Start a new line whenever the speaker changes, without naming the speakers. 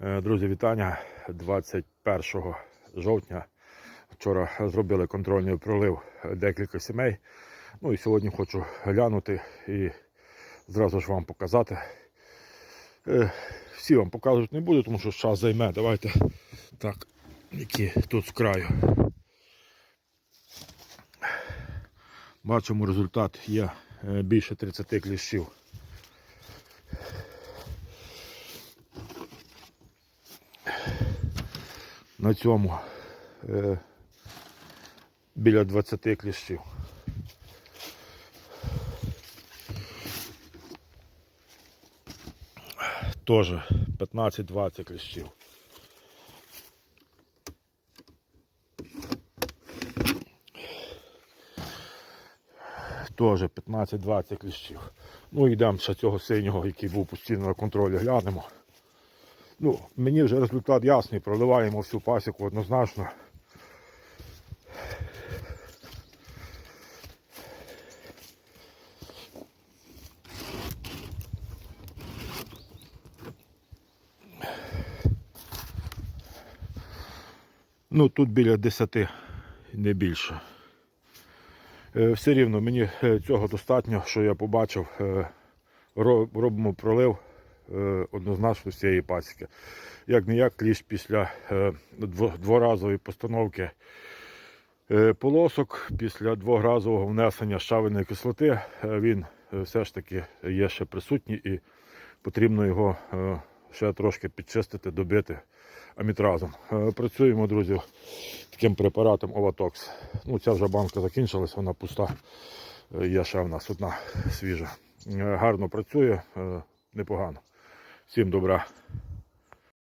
Е, Друзі, вітання 21 жовтня. Вчора зробили контрольний пролив декілька сімей. Ну і сьогодні хочу глянути і зразу ж вам показати. Е, Всі вам показувати не буду, тому що час займе. Давайте так, які тут з краю. Бачимо, результат є е, більше 30 кліщів. На цьому е, біля 20 кліщів. Теж 15-20 кліщів. Теж 15-20 кліщів. Ну йдемо ще цього синього, який був постійно на контролі, глянемо. Ну, мені вже результат ясний, проливаємо всю пасіку однозначно. Ну, тут біля 10, не більше. Е, Все рівно мені е, цього достатньо, що я побачив. Е, Робимо пролив однозначно з цієї пасіки. Як не як кліщ після е, дворазової постановки е, полосок, після дворазового внесення щавельної кислоти, е, він е, все ж таки є ще присутній і потрібно його е, ще трошки підчистити, добити амітразом. Е, Працюємо, друзі, таким препаратом Оватокс. Ну, ця вже банка закінчилась, вона пуста. Е, Є ще в нас одна свіжа. Е, Гарно працює, е, непогано. Всім добра.